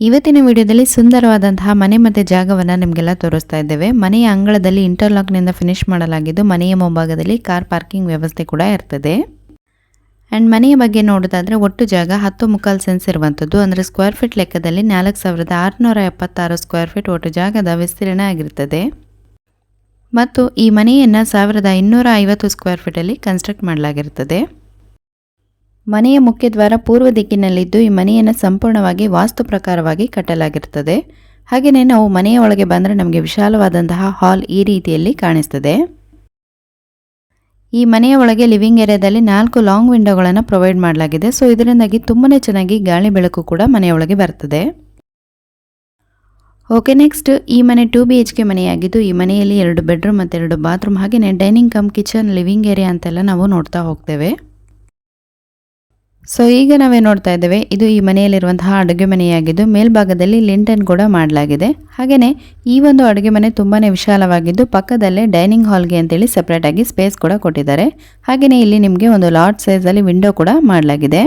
ಇವತ್ತಿನ ವಿಡಿಯೋದಲ್ಲಿ ಸುಂದರವಾದಂತಹ ಮನೆ ಮತ್ತು ಜಾಗವನ್ನು ನಿಮಗೆಲ್ಲ ತೋರಿಸ್ತಾ ಇದ್ದೇವೆ. ಮನೆಯ ಅಂಗಳದಲ್ಲಿ ಇಂಟರ್ಲಾಕ್ನಿಂದ ಫಿನಿಶ್ ಮಾಡಲಾಗಿದ್ದು, ಮನೆಯ ಮುಂಭಾಗದಲ್ಲಿ ಕಾರ್ ಪಾರ್ಕಿಂಗ್ ವ್ಯವಸ್ಥೆ ಕೂಡ ಇರ್ತದೆ. ಆ್ಯಂಡ್ ಮನೆಯ ಬಗ್ಗೆ ನೋಡೋದಾದರೆ ಒಟ್ಟು ಜಾಗ ಹತ್ತು ಮುಕ್ಕಾಲು ಸೆನ್ಸ್ ಇರುವಂಥದ್ದು ಅಂದರೆ ಸ್ಕ್ವೇರ್ ಫೀಟ್ ಲೆಕ್ಕದಲ್ಲಿ ನಾಲ್ಕು ಸಾವಿರದ ಆರುನೂರ ಎಪ್ಪತ್ತಾರು ಸ್ಕ್ವೇರ್ ಫೀಟ್ ಒಟ್ಟು ಜಾಗದ ವಿಸ್ತೀರ್ಣ ಆಗಿರ್ತದೆ. ಮತ್ತು ಈ ಮನೆಯನ್ನು ಸಾವಿರದ ಇನ್ನೂರ ಐವತ್ತು ಸ್ಕ್ವೇರ್ ಫೀಟಲ್ಲಿ ಕನ್ಸ್ಟ್ರಕ್ಟ್ ಮಾಡಲಾಗಿರ್ತದೆ. ಮನೆಯ ಮುಖ್ಯದ್ವಾರ ಪೂರ್ವ ದಿಕ್ಕಿನಲ್ಲಿದ್ದು ಈ ಮನೆಯನ್ನು ಸಂಪೂರ್ಣವಾಗಿ ವಾಸ್ತು ಪ್ರಕಾರವಾಗಿ ಕಟ್ಟಲಾಗಿರ್ತದೆ ಹಾಗೆಯೇ ನಾವು ಮನೆಯ ಒಳಗೆ ಬಂದರೆ ನಮಗೆ ವಿಶಾಲವಾದಂತಹ ಹಾಲ್ ಈ ರೀತಿಯಲ್ಲಿ ಕಾಣಿಸ್ತದೆ. ಈ ಮನೆಯ ಒಳಗೆ ಲಿವಿಂಗ್ ಏರಿಯಾದಲ್ಲಿ ನಾಲ್ಕು ಲಾಂಗ್ ವಿಂಡೋಗಳನ್ನು ಪ್ರೊವೈಡ್ ಮಾಡಲಾಗಿದೆ. ಸೊ, ಇದರಿಂದಾಗಿ ತುಂಬಾ ಚೆನ್ನಾಗಿ ಗಾಳಿ ಬೆಳಕು ಕೂಡ ಮನೆಯೊಳಗೆ ಬರ್ತದೆ. ಓಕೆ, ನೆಕ್ಸ್ಟ್ ಈ ಮನೆ ಟು ಬಿ ಎಚ್ ಕೆ ಮನೆಯಾಗಿದ್ದು, ಈ ಮನೆಯಲ್ಲಿ ಎರಡು ಬೆಡ್ರೂಮ್ ಮತ್ತು ಎರಡು ಬಾತ್ರೂಮ್ ಹಾಗೆಯೇ dining cum, kitchen, living area ಅಂತೆಲ್ಲ ನಾವು ನೋಡ್ತಾ ಹೋಗ್ತೇವೆ. ಸೊ ಈಗ ನಾವೇ ನೋಡ್ತಾ ಇದ್ದೇವೆ, ಇದು ಈ ಮನೆಯಲ್ಲಿರುವಂತಹ ಅಡುಗೆ ಮನೆಯಾಗಿದ್ದು, ಮೇಲ್ಭಾಗದಲ್ಲಿ ಲಿಂಟನ್ ಕೂಡ ಮಾಡಲಾಗಿದೆ. ಹಾಗೆಯೇ ಈ ಒಂದು ಅಡುಗೆ ಮನೆ ತುಂಬಾ ವಿಶಾಲವಾಗಿದ್ದು, ಪಕ್ಕದಲ್ಲೇ ಡೈನಿಂಗ್ ಹಾಲ್ಗೆ ಅಂತೇಳಿ ಸಪ್ರೇಟಾಗಿ ಸ್ಪೇಸ್ ಕೂಡ ಕೊಟ್ಟಿದ್ದಾರೆ. ಹಾಗೆಯೇ ಇಲ್ಲಿ ನಿಮಗೆ ಒಂದು ಲಾರ್ಜ್ ಸೈಜಲ್ಲಿ ವಿಂಡೋ ಕೂಡ ಮಾಡಲಾಗಿದೆ.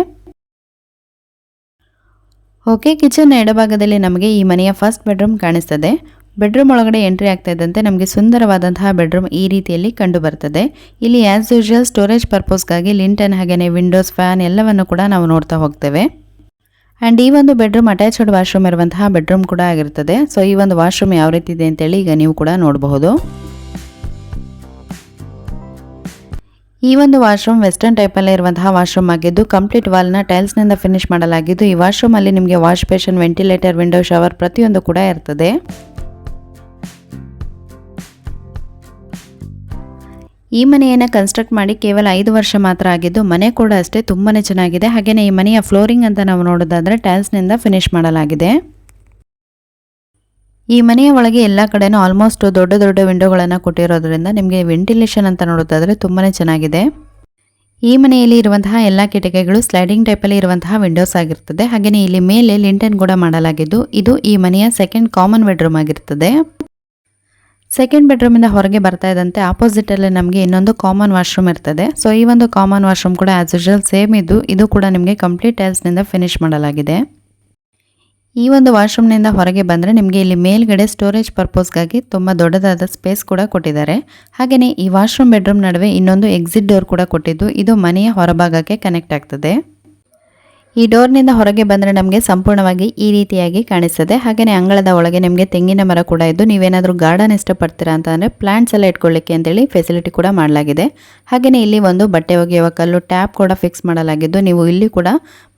ಓಕೆ ಕಿಚನ್ ಎಡಭಾಗದಲ್ಲಿ ನಮಗೆ ಈ ಮನೆಯ ಫಸ್ಟ್ ಬೆಡ್ರೂಮ್ ಕಾಣಿಸ್ತದೆ. ಬೆಡ್ರೂಮ್ ಒಳಗಡೆ ಎಂಟ್ರಿ ಆಗ್ತಾ ಇದ್ದಂತೆ ನಮಗೆ ಸುಂದರವಾದಂತಹ ಬೆಡ್ರೂಮ್ ಈ ರೀತಿಯಲ್ಲಿ ಕಂಡು ಬರ್ತದೆ ಇಲ್ಲಿ ಆ್ಯಸ್ ಯೂಶುವಲ್ ಸ್ಟೋರೇಜ್ ಪರ್ಪಸ್ಗಾಗಿ ಲಿಂಟನ್ ಹಾಗೆಯೇ ವಿಂಡೋಸ್ ಫ್ಯಾನ್ ಎಲ್ಲವನ್ನು ಕೂಡ ನಾವು ನೋಡ್ತಾ ಹೋಗ್ತೇವೆ. ಆ್ಯಂಡ್ ಈ ಒಂದು ಬೆಡ್ರೂಮ್ ಅಟ್ಯಾಚ್ಡ್ ವಾಶ್ರೂಮ್ ಇರುವಂತಹ ಬೆಡ್ರೂಮ್ ಕೂಡ ಆಗಿರ್ತದೆ. ಸೊ ಈ ಒಂದು ವಾಶ್ರೂಮ್ ಯಾವ ರೀತಿ ಇದೆ ಅಂತೇಳಿ ಈಗ ನೀವು ಕೂಡ ನೋಡಬಹುದು. ಈ ಒಂದು ವಾಶ್ರೂಮ್ ವೆಸ್ಟರ್ನ್ ಟೈಪಲ್ಲೇ ಇರುವಂತಹ ವಾಶ್ರೂಮ್ ಆಗಿದ್ದು ಕಂಪ್ಲೀಟ್ ವಾಲ್ನ ಟೈಲ್ಸ್ನಿಂದ ಫಿನಿಶ್ ಮಾಡಲಾಗಿದ್ದು, ಈ ವಾಶ್ರೂಮಲ್ಲಿ ನಿಮಗೆ wash basin ventilator window shower ಪ್ರತಿಯೊಂದು ಕೂಡ ಇರ್ತದೆ. ಈ ಮನೆಯನ್ನು ಕನ್ಸ್ಟ್ರಕ್ಟ್ ಮಾಡಿ ಕೇವಲ ಐದು ವರ್ಷ ಮಾತ್ರ ಆಗಿದ್ದು ಮನೆ ಕೂಡ ಅಷ್ಟೇ ತುಂಬಾ ಚೆನ್ನಾಗಿದೆ. ಹಾಗೆಯೇ ಈ ಮನೆಯ ಫ್ಲೋರಿಂಗ್ ಅಂತ ನಾವು ನೋಡೋದಾದರೆ ಟೈಲ್ಸ್ನಿಂದ ಫಿನಿಶ್ ಮಾಡಲಾಗಿದೆ. ಈ ಮನೆಯ ಒಳಗೆ ಎಲ್ಲ ಕಡೆನೂ ಆಲ್ಮೋಸ್ಟ್ ದೊಡ್ಡ ದೊಡ್ಡ ವಿಂಡೋಗಳನ್ನು ಕೊಟ್ಟಿರೋದ್ರಿಂದ ನಿಮಗೆ ವೆಂಟಿಲೇಷನ್ ಅಂತ ನೋಡೋದಾದರೆ ತುಂಬಾ ಚೆನ್ನಾಗಿದೆ. ಈ ಮನೆಯಲ್ಲಿ ಇರುವಂತಹ ಎಲ್ಲ ಕಿಟಕಿಗಳು ಸ್ಲೈಡಿಂಗ್ ಟೈಪಲ್ಲಿ ಇರುವಂತಹ ವಿಂಡೋಸ್ ಆಗಿರ್ತದೆ. ಹಾಗೆಯೇ ಇಲ್ಲಿ ಮೇಲೆ ಲಿಂಟನ್ ಕೂಡ ಮಾಡಲಾಗಿದ್ದು ಇದು ಈ ಮನೆಯ ಸೆಕೆಂಡ್ ಕಾಮನ್ ಬೆಡ್ರೂಮ್ ಆಗಿರ್ತದೆ. ಸೆಕೆಂಡ್ ಬೆಡ್ರೂಮಿಂದ ಹೊರಗೆ ಬರ್ತಾ ಇದ್ದಂತೆ ಆಪೋಸಿಟಲ್ಲಿ ನಮಗೆ ಇನ್ನೊಂದು ಕಾಮನ್ ವಾಶ್ರೂಮ್ ಇರ್ತದೆ. ಸೊ ಈ ಒಂದು ಕಾಮನ್ ವಾಶ್ರೂಮ್ ಕೂಡ ಆ್ಯಸ್ ಯೂಶಲ್ ಸೇಮ್ ಇದ್ದು, ಇದು ಕೂಡ ನಿಮಗೆ ಕಂಪ್ಲೀಟ್ ಟೈಲ್ಸ್ನಿಂದ ಫಿನಿಶ್ ಮಾಡಲಾಗಿದೆ. ಈ ಒಂದು ವಾಶ್ರೂಮ್ನಿಂದ ಹೊರಗೆ ಬಂದರೆ ನಿಮಗೆ ಇಲ್ಲಿ ಮೇಲ್ಗಡೆ ಸ್ಟೋರೇಜ್ ಪರ್ಪೋಸ್ಗಾಗಿ ತುಂಬ ದೊಡ್ಡದಾದ ಸ್ಪೇಸ್ ಕೂಡ ಕೊಟ್ಟಿದ್ದಾರೆ. ಹಾಗೆಯೇ ಈ ವಾಶ್ರೂಮ್ ಬೆಡ್ರೂಮ್ ನಡುವೆ ಇನ್ನೊಂದು ಎಕ್ಸಿಟ್ ಡೋರ್ ಕೂಡ ಕೊಟ್ಟಿದ್ದು, ಇದು ಮನೆಯ ಹೊರಭಾಗಕ್ಕೆ ಕನೆಕ್ಟ್ ಆಗ್ತದೆ. ಈ ಡೋರ್ನಿಂದ ಹೊರಗೆ ಬಂದರೆ ನಮಗೆ ಸಂಪೂರ್ಣವಾಗಿ ಈ ರೀತಿಯಾಗಿ ಕಾಣಿಸ್ತದೆ. ಹಾಗೆಯೇ ಅಂಗಳದ ಒಳಗೆ ನಿಮಗೆ ತೆಂಗಿನ ಮರ ಕೂಡ ಇದ್ದು, ನೀವೇನಾದರೂ ಗಾರ್ಡನ್ ಇಷ್ಟಪಡ್ತೀರಾ ಅಂತ ಅಂದರೆ ಪ್ಲಾಂಟ್ಸ್ ಎಲ್ಲ ಇಟ್ಕೊಳ್ಳಿಕ್ಕೆ ಅಂತೇಳಿ ಫೆಸಿಲಿಟಿ ಕೂಡ ಮಾಡಲಾಗಿದೆ. ಹಾಗೆಯೇ ಇಲ್ಲಿ ಒಂದು ಬಟ್ಟೆ ಒಗೆಯುವ ಕಲ್ಲು ಟ್ಯಾಪ್ ಕೂಡ ಫಿಕ್ಸ್ ಮಾಡಲಾಗಿದ್ದು, ನೀವು ಇಲ್ಲಿ ಕೂಡ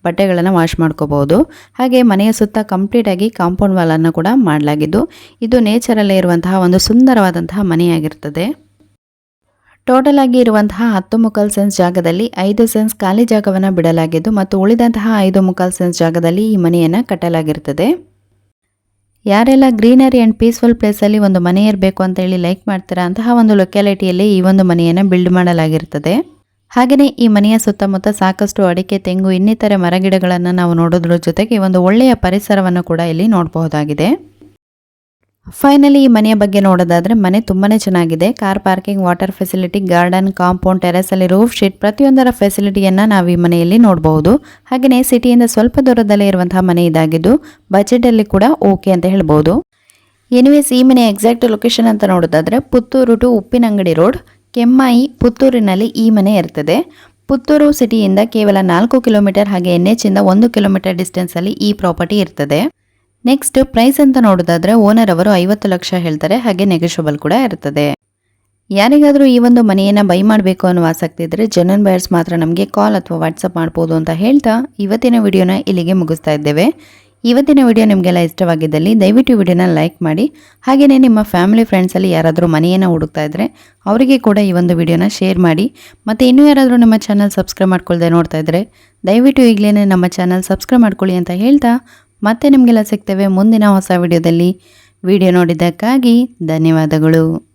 ಬಟ್ಟೆಗಳನ್ನು ವಾಶ್ ಮಾಡ್ಕೋಬಹುದು. ಹಾಗೆ ಮನೆಯ ಸುತ್ತ ಕಂಪ್ಲೀಟಾಗಿ ಕಾಂಪೌಂಡ್ ವಾಲನ್ನು ಕೂಡ ಮಾಡಲಾಗಿದ್ದು, ಇದು ನೇಚರಲ್ಲೇ ಇರುವಂತಹ ಒಂದು ಸುಂದರವಾದಂತಹ ಮನೆಯಾಗಿರ್ತದೆ. ಟೋಟಲ್ ಆಗಿ ಇರುವಂತಹ ಹತ್ತು ಮುಕ್ಕಾಲ್ ಸೆನ್ಸ್ ಜಾಗದಲ್ಲಿ ಐದು ಸೆನ್ಸ್ ಖಾಲಿ ಜಾಗವನ್ನು ಬಿಡಲಾಗಿದ್ದು ಮತ್ತು ಉಳಿದಂತಹ ಐದು ಮುಕ್ಕಾಲ್ ಸೆನ್ಸ್ ಜಾಗದಲ್ಲಿ ಈ ಮನೆಯನ್ನು ಕಟ್ಟಲಾಗಿರುತ್ತದೆ ಯಾರೆಲ್ಲ ಗ್ರೀನರಿ ಆ್ಯಂಡ್ ಪೀಸ್ಫುಲ್ ಪ್ಲೇಸಲ್ಲಿ ಒಂದು ಮನೆ ಇರಬೇಕು ಅಂತ ಹೇಳಿ ಲೈಕ್ ಮಾಡ್ತೀರಾ ಅಂತಹ ಒಂದು ಲೊಕ್ಯಾಲಿಟಿಯಲ್ಲಿ ಈ ಒಂದು ಮನೆಯನ್ನು ಬಿಲ್ಡ್ ಮಾಡಲಾಗಿರುತ್ತದೆ ಹಾಗೆಯೇ ಈ ಮನೆಯ ಸುತ್ತಮುತ್ತ ಸಾಕಷ್ಟು ಅಡಿಕೆ, ತೆಂಗು, ಇನ್ನಿತರ ಮರಗಿಡಗಳನ್ನು ನಾವು ನೋಡೋದ್ರ ಜೊತೆಗೆ ಒಂದು ಒಳ್ಳೆಯ ಪರಿಸರವನ್ನು ಕೂಡ ಇಲ್ಲಿ ನೋಡಬಹುದಾಗಿದೆ. ಫೈನಲಿ ಈ ಮನೆಯ ಬಗ್ಗೆ ನೋಡೋದಾದ್ರೆ ಮನೆ ತುಂಬಾನೇ ಚೆನ್ನಾಗಿದೆ. Car parking water facility garden compound ಟೆರೆಸಲ್ಲಿ roof sheet ಪ್ರತಿಯೊಂದರ ಫೆಸಿಲಿಟಿಯನ್ನು ನಾವು ಈ ಮನೆಯಲ್ಲಿ ನೋಡಬಹುದು ಹಾಗೆಯೇ ಸಿಟಿಯಿಂದ ಸ್ವಲ್ಪ ದೂರದಲ್ಲೇ ಇರುವಂತಹ ಮನೆ ಇದಾಗಿದ್ದು ಬಜೆಟಲ್ಲಿ ಕೂಡ ಓಕೆ ಅಂತ ಹೇಳ್ಬೋದು. ಎನಿವೇಸ್ ಈ ಮನೆ ಎಕ್ಸಾಕ್ಟ್ ಲೊಕೇಶನ್ ಅಂತ ನೋಡೋದಾದ್ರೆ ಪುತ್ತೂರು ಟು ಉಪ್ಪಿನಂಗಡಿ ರೋಡ್ ಕೆಮ್ಮಾಯಿ, ಪುತ್ತೂರಿನಲ್ಲಿ ಈ ಮನೆ ಇರ್ತದೆ. ಪುತ್ತೂರು ಸಿಟಿಯಿಂದ ಕೇವಲ ನಾಲ್ಕು ಕಿಲೋಮೀಟರ್ ಹಾಗೆ ಎನ್ ಎಚ್ ಇಂದ ಒಂದು ಕಿಲೋಮೀಟರ್ ಡಿಸ್ಟೆನ್ಸಲ್ಲಿ ಈ ಪ್ರಾಪರ್ಟಿ ಇರ್ತದೆ. ನೆಕ್ಸ್ಟ್ ಪ್ರೈಸ್ ಅಂತ ನೋಡೋದಾದ್ರೆ ಓನರ್ ಅವರು ಐವತ್ತು ಲಕ್ಷ ಹೇಳ್ತಾರೆ, ಹಾಗೆ ನೆಗೋಷಿಯಬಲ್ ಕೂಡ ಇರ್ತದೆ. ಯಾರಿಗಾದರೂ ಈ ಒಂದು ಮನೆಯನ್ನು ಬೈ ಮಾಡಬೇಕು ಅನ್ನೋ ಆಸಕ್ತಿ ಇದ್ದರೆ ಜನನ್ ಬಯರ್ಸ್ ಮಾತ್ರ ನಮಗೆ ಕಾಲ್ ಅಥವಾ ವಾಟ್ಸಪ್ ಮಾಡ್ಬೋದು ಅಂತ ಹೇಳ್ತಾ ಇವತ್ತಿನ ವಿಡಿಯೋನ ಇಲ್ಲಿಗೆ ಮುಗಿಸ್ತಾ ಇದ್ದೇವೆ. ಇವತ್ತಿನ ವಿಡಿಯೋ ನಿಮಗೆಲ್ಲ ಇಷ್ಟವಾಗಿದ್ದಲ್ಲಿ ದಯವಿಟ್ಟು ವಿಡಿಯೋನ ಲೈಕ್ ಮಾಡಿ ಹಾಗೆಯೇ ನಿಮ್ಮ ಫ್ಯಾಮಿಲಿ ಫ್ರೆಂಡ್ಸಲ್ಲಿ ಯಾರಾದರೂ ಮನೆಯನ್ನು ಹುಡುಕ್ತಾ ಇದ್ದರೆ ಅವರಿಗೆ ಕೂಡ ಈ ಒಂದು ವಿಡಿಯೋನ ಶೇರ್ ಮಾಡಿ, ಮತ್ತು ಇನ್ನೂ ಯಾರಾದರೂ ನಮ್ಮ ಚಾನಲ್ ಸಬ್ಸ್ಕ್ರೈಬ್ ಮಾಡ್ಕೊಳ್ದೆ ನೋಡ್ತಾ ಇದ್ದರೆ ದಯವಿಟ್ಟು ಈಗಲೇ ನಮ್ಮ ಚಾನಲ್ ಸಬ್ಸ್ಕ್ರೈಬ್ ಮಾಡ್ಕೊಳ್ಳಿ ಅಂತ ಹೇಳ್ತಾ ಮತ್ತೆ ನಿಮಗೆಲ್ಲ ಸಿಗ್ತೇವೆ ಮುಂದಿನ ಹೊಸ ವಿಡಿಯೋದಲ್ಲಿ. ವಿಡಿಯೋ ನೋಡಿದ್ದಕ್ಕಾಗಿ ಧನ್ಯವಾದಗಳು.